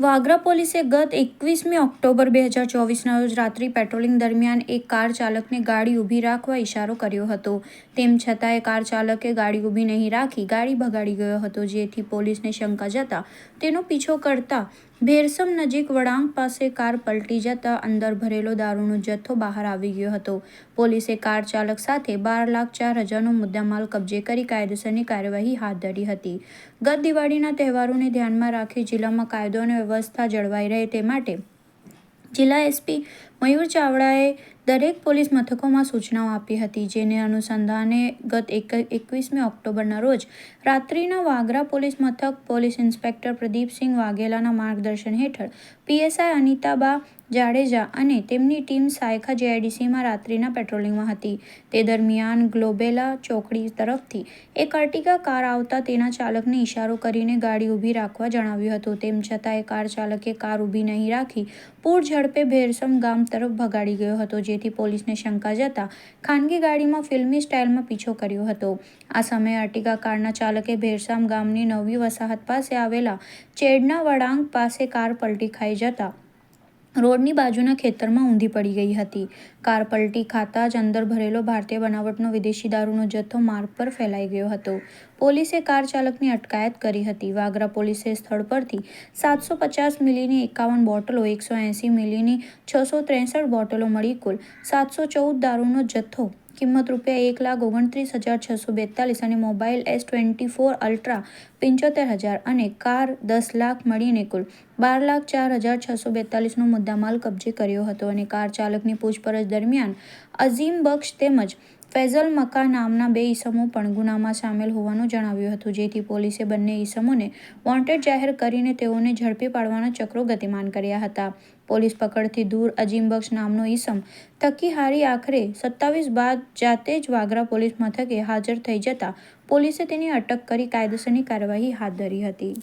વાગરા પોલીસે ગત એકવીસમી ઓક્ટોબર બે હજાર ચોવીસના રોજ રાત્રિ પેટ્રોલિંગ દરમિયાન એક કાર ચાલકને ગાડી ઊભી રાખવા ઇશારો કર્યો હતો. તેમ છતાંય કાર ચાલકે ગાડી ઊભી નહીં રાખી, ગાડી ભગાડી ગયો હતો, જેથી પોલીસને શંકા જતા તેનો પીછો કરતા ભેરસમ નજીક વળાંક પાસે કાર પલટી જતા અંદર ભરેલો દારૂનો જથ્થો બહાર આવી ગયો હતો. પોલીસે કાર ચાલક સાથે બાર લાખ ચાર હજારનો મુદ્દામાલ કબજે કરી કાયદેસરની કાર્યવાહી હાથ ધરી હતી. ગત દિવાળીના તહેવારોને ધ્યાનમાં રાખી જિલ્લામાં કાયદો અને વ્યવસ્થા જળવાઈ રહે તે માટે જિલ્લા એસપી મયુર ચાવડાએ દરેક પોલીસ મથકોમાં સૂચનાઓ આપી હતી, જેને અનુસંધાને ગત એક, એકવીસમી ઓક્ટોબરના રોજ રાત્રિના વાગરા પોલીસ મથક પોલીસ ઇન્સ્પેક્ટર પ્રદીપસિંહ વાઘેલાના માર્ગદર્શન હેઠળ પીએસઆઈ અનિતાબા જાડેજા અને તેમની ટીમ સાયખા જેઆઈડીસીમાં રાત્રિના પેટ્રોલિંગમાં હતી. તે દરમિયાન ગ્લોબેલા ચોકડી તરફથી એક અર્ટિગા કાર આવતા તેના ચાલકને ઇશારો કરીને ગાડી ઊભી રાખવા જણાવ્યું હતું. તેમ છતાં એ કાર ચાલકે કાર ઊભી નહીં રાખી, પૂર ઝડપે ભેરસમ ગામ તરફ ભગાડી ગયો હતો, જેથી પોલીસને શંકા જતા ખાનગી ગાડીમાં ફિલ્મી સ્ટાઇલમાં પીછો કર્યો હતો. આ સમયે અર્ટિગા કારના ચાલકે ભેરસામ ગામની નવી વસાહત પાસે આવેલા ચેડના વળાંક પાસે કાર પલટી ખાઈ જતા રોડની બાજુના ખેતરમાં ઊંધી પડી ગઈ હતી. કાર પલટી ખાતા જ અંદર ભરેલો ભારતીય બનાવટનો વિદેશી દારૂનો જથ્થો માર્ગ પર ફેલાઈ ગયો હતો. પોલીસે કાર ચાલકની અટકાયત કરી હતી. વાગરા પોલીસે સ્થળ પરથી સાતસો પચાસ મિલીની એકાવન બોટલો, એકસો એંસી મિલીની છસો ત્રેસઠ બોટલો મળી કુલ સાતસો ચૌદ દારૂનો જથ્થો કિંમત રૂપિયા એક લાખ ઓગણત્રીસ હજાર છસો બેતાલીસ અને mobile S twenty four ultra પંચોતેર હજાર અને કાર દસ લાખ મળીને કુલ બાર લાખ ચાર હજાર છસો બેતાલીસનો મુદ્દામાલ કબજે કર્યો હતો અને કાર ચાલકની પૂછપરછ દરમિયાન અઝીમ બક્ષ તેમજ ફૈઝલ મકા નામના બે ઈસમો પણ ગુનામાં સામેલ હોવાનું જણાવ્યું હતું, જેથી પોલીસે બંને ઈસમોને વોન્ટેડ જાહેર કરીને તેઓને ઝડપી પાડવાના ચક્રો ગતિમાન કર્યા હતા. પોલીસ પકડથી દૂર અજીમબક્ષ નામનો ઈસમ થકી હારી આખરે સત્તાવીસ બાદ જાતે જ વાગરા પોલીસ મથકે હાજર થઈ જતા પોલીસે તેની અટક કરી કાયદેસરની કાર્યવાહી હાથ ધરી હતી.